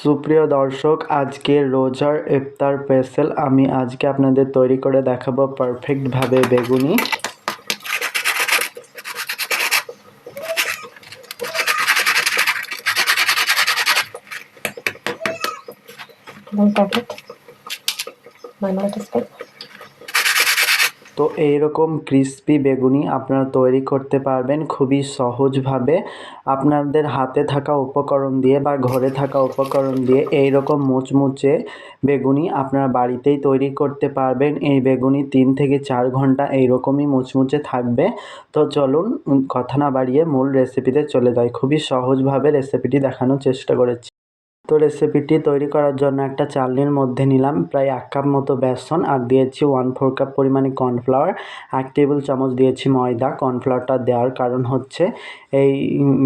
সুপ্রিয় দর্শক, আজকে রোজার ইফতার পেসেল আমি আজকে আপনাদের তৈরি করে দেখাবো পারফেক্টভাবে বেগুনি One packet. Marmalade stick. তো এইরকম ক্রিস্পি বেগুনি আপনারা তৈরি করতে পারবেন খুবই সহজভাবে। আপনাদের হাতে থাকা উপকরণ দিয়ে বা ঘরে থাকা উপকরণ দিয়ে এইরকম মুচমুচে বেগুনি আপনারা বাড়িতেই তৈরি করতে পারবেন। এই বেগুনি তিন থেকে চার ঘণ্টা এইরকমই মুচমুচে থাকবে। তো চলুন কথা না বাড়িয়ে মূল রেসিপিতে চলে যাই। খুবই সহজভাবে রেসিপিটি দেখানোর চেষ্টা করেছি। তো রেসিপিটি তৈরি করার জন্য একটা চালনির মধ্যে নিলাম প্রায় এক কাপ মতো বেসন আর দিয়েছি ওয়ান ফোর কাপ পরিমাণে কর্নফ্লাওয়ার এক টেবিল চামচ দিয়েছি ময়দা। কর্নফ্লাওয়ারটা দেওয়ার কারণ হচ্ছে এই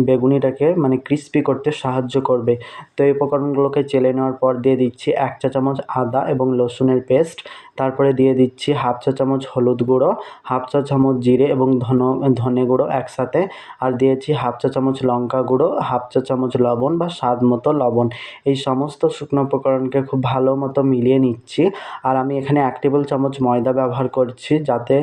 বেগুনিটাকে মানে ক্রিস্পি করতে সাহায্য করবে। তো এই উপকরণগুলোকে চেলে নেওয়ার পর দিয়ে দিচ্ছি এক চা চামচ আদা এবং রসুনের পেস্ট তারপরে দিয়ে দিচ্ছি হাফ চা চামচ হলুদ গুঁড়ো হাফ চা চামচ জিরে এবং ধন, ধনে গুঁড়ো একসাথে, আর দিয়েছি হাফ চা চামচ লঙ্কা গুঁড়ো হাফ চা চামচ লবণ বা স্বাদ মতো লবণ। এই সমস্ত শুকনো উপকরণকে খুব ভালো মতো মিলিয়ে নিচ্ছি। আর আমি এখানে এক টেবিল চামচ ময়দা ব্যবহার করছি, যাতে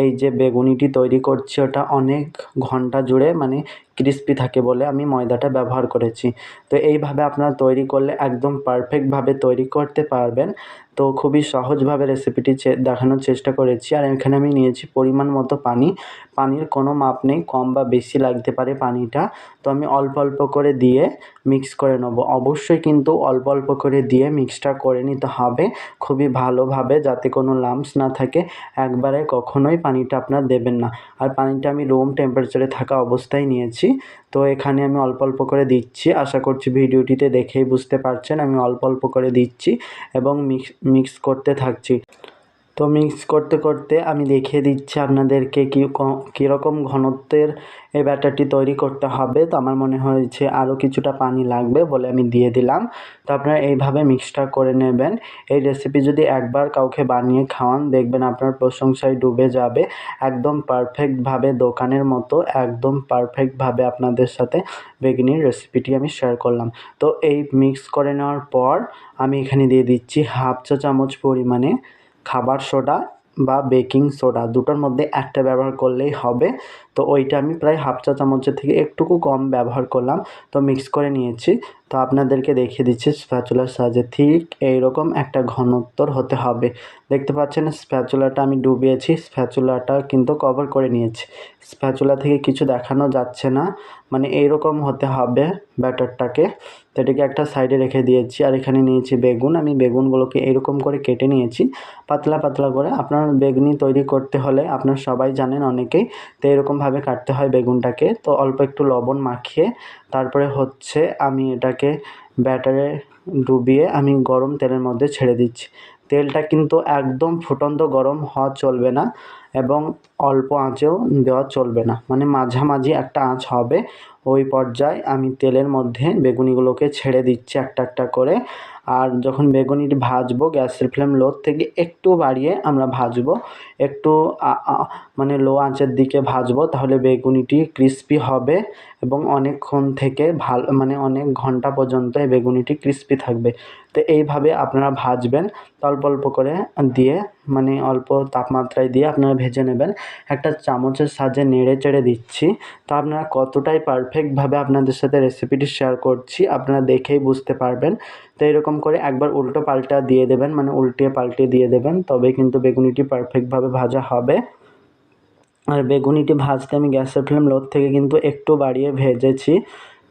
এই যে বেগুনিটি তৈরি করছি ওটা অনেক ঘণ্টা জুড়ে মানে ক্রিস্পি থাকে বলে আমি ময়দাটা ব্যবহার করেছি। তো এইভাবে আপনারা তৈরি করলে একদম পারফেক্টভাবে তৈরি করতে পারবেন। তো খুবই সহজভাবে রেসিপিটি দেখানোর চেষ্টা করেছি। আর এখানে আমি নিয়েছি পরিমাণ মতো পানি। পানির কোনো মাপ নেই, কম বা বেশি লাগতে পারে পানিটা। তো আমি অল্প অল্প করে দিয়ে মিক্স করে নেব। অবশ্যই কিন্তু অল্প অল্প করে দিয়ে মিক্সটা করে নিতে হবে। খুবই ভালোভাবে যাতে কোনো লাম্পস না থাকে। একবারে কখনোই পানিটা আপনার দেবেন না। আর পানিটা আমি রুম টেম্পারেচারে থাকা অবস্থায় নিয়েছি। তো এখানে আমি অল্প অল্প করে দিচ্ছি। আশা করছি ভিডিওটিতে দেখেই বুঝতে পারছেন। আমি অল্প অল্প করে দিচ্ছি এবং মিক্স মিক্স করতে থাকছি। তো মিক্স করতে করতে আমি দেখিয়ে দিচ্ছি আপনাদেরকে কী ক- কীরকম ঘনত্বের এই ব্যাটারটি তৈরি করতে হবে। তো আমার মনে হয়েছে আরও কিছুটা পানি লাগবে বলে আমি দিয়ে দিলাম। তো আপনারা এইভাবে মিক্সটা করে নেবেন। এই রেসিপি যদি একবার কাউকে বানিয়ে খাওয়ান, দেখবেন আপনার প্রশংসায় ডুবে যাবে। একদম পারফেক্টভাবে দোকানের মতো, একদম পারফেক্টভাবে আপনাদের সাথে বেগিনির রেসিপিটি আমি শেয়ার করলাম। তো এই মিক্স করে নেওয়ার পর আমি এখানে দিয়ে দিচ্ছি হাফ চা চামচ পরিমাণে খাবার সোডা বা বেকিং সোডা দুটোর মধ্যে একটা ব্যবহার করলেই হবে। তো ওইটা আমি প্রায় হাফ চা চামচের থেকে একটুকু কম ব্যবহার করলাম। তো মিক্স করে নিয়েছি। তো আপনাদেরকে দেখিয়ে দিচ্ছি স্প্যাচুলার সাহায্যে ঠিক এইরকম একটা ঘনত্বর হতে হবে। দেখতে পাচ্ছেন স্প্যাচুলাটা আমি ডুবিয়েছি স্প্যাচুলাটা কিন্তু কভার করে নিয়েছি। স্প্যাচুলা থেকে কিছু দেখানো যাচ্ছে না মানে এইরকম হতে হবে ব্যাটারটাকে। তো এটাকে একটা সাইডে রেখে দিয়েছি আর এখানে নিয়েছি বেগুন। আমি বেগুনগুলোকে এরকম করে কেটে নিয়েছি, পাতলা পাতলা করে। আপনার বেগুনি তৈরি করতে হলে, আপনার সবাই জানেন অনেকেই, তো এরকমভাবে কাটতে হয় বেগুনটাকে। তো অল্প একটু লবণ মাখিয়ে তারপরে হচ্ছে আমি এটাকে ব্যাটারে ডুবিয়ে আমি গরম তেলের মধ্যে ছেড়ে দিচ্ছি। তেলটা কিন্তু একদম ফুটন্ত গরম হওয়া চলবে না এবং অল্প আঁচেও দেওয়া চলবে না। মানে মাঝামাঝি একটা আঁচ হবে, ওই পর্যায়ে আমি তেলের মধ্যে বেগুনিগুলোকে ছেড়ে দিচ্ছি একটা একটা করে। আর যখন বেগুনিটি ভাজবো, গ্যাসের ফ্লেম লো থেকে একটু বাড়িয়ে আমরা ভাজবো, একটু মানে লো আঁচের দিকে ভাজবো, তাহলে বেগুনিটি ক্রিস্পি হবে এবং অনেকক্ষণ থেকে ভালো মানে অনেক ঘণ্টা পর্যন্ত এই বেগুনিটি ক্রিস্পি থাকবে। তো এইভাবে আপনারা ভাজবেন অল্প অল্প করে দিয়ে মানে অল্প তাপমাত্রায় দিয়ে আপনারা ভেজে নেবেন। একটা চামচের সাহায্যে নেড়ে চেড়ে দিচ্ছি। তো আপনারা কতটাই পারফেক্টভাবে আপনাদের সাথে রেসিপিটি শেয়ার করছি, আপনারা দেখেই বুঝতে পারবেন। তো এরকম করে একবার উল্টো পাল্টা দিয়ে দেবেন মানে উল্টে পাল্টে দিয়ে দেবেন তবে কিন্তু বেগুনিটি পারফেক্টভাবে ভাজা হবে। আর বেগুনিটি ভাজতে আমি গ্যাসের ফ্লেম লোর থেকে কিন্তু একটু বাড়িয়ে ভেজেছি।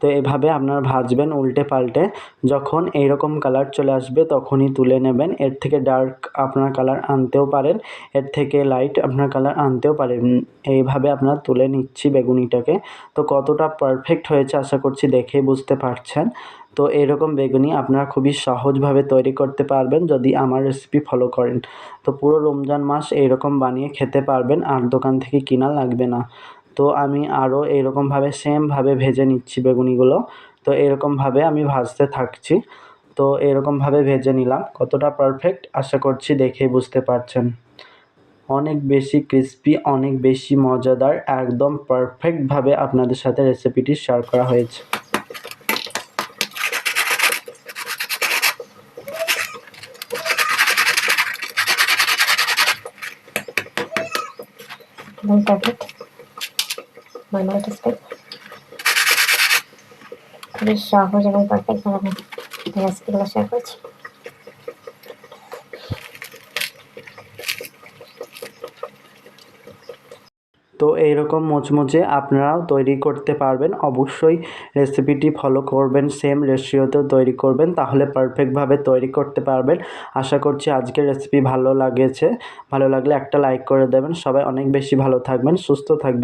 তো এভাবে আপনারা ভাজবেন উল্টে পাল্টে। যখন এইরকম কালার চলে আসবে তখনই তুলে নেবেন। এর থেকে ডার্ক আপনার কালার আনতেও পারেন। এর থেকে লাইট আপনার কালার আনতেও পারেন। এইভাবে আপনারা তুলে নিচ্ছি বেগুনিটাকে। তো কতটা পারফেক্ট হয়েছে আশা করছি দেখেই বুঝতে পারছেন। তো এরকম বেগুনি আপনারা খুবই সহজভাবে তৈরি করতে পারবেন যদি আমার রেসিপি ফলো করেন। তো পুরো রমজান মাস এইরকম বানিয়ে খেতে পারবেন, আর দোকান থেকে কিনা লাগবে না। তো আমি আরও এরকমভাবে সেমভাবে ভেজে নিচ্ছি বেগুনিগুলো। তো এরকমভাবে আমি ভাজতে থাকছি। তো এরকমভাবে ভেজে নিলাম। কতটা পারফেক্ট আশা করছি দেখেই বুঝতে পারছেন। অনেক বেশি ক্রিস্পি অনেক বেশি মজাদার, একদম পারফেক্টভাবে আপনাদের সাথে রেসিপিটি শেয়ার করা হয়েছে। এবং ট্যাবলেট মার্মালেট স্প্রে খুবই সহজ এবং পারফেক্টভাবে আমি রেসিপিগুলো শেয়ার করছি তো এইরকম মুচমুচে আপনারাও তৈরি করতে পারবেন। অবশ্যই রেসিপিটি ফলো করবেন সেম রেসিওতেও তৈরি করবেন, তাহলে পারফেক্টভাবে তৈরি করতে পারবেন। আশা করছি আজকের রেসিপি ভালো লাগেছে। ভালো লাগলে একটা লাইক করে দেবেন। সবাই অনেক বেশি ভালো থাকবেন, সুস্থ থাকবেন।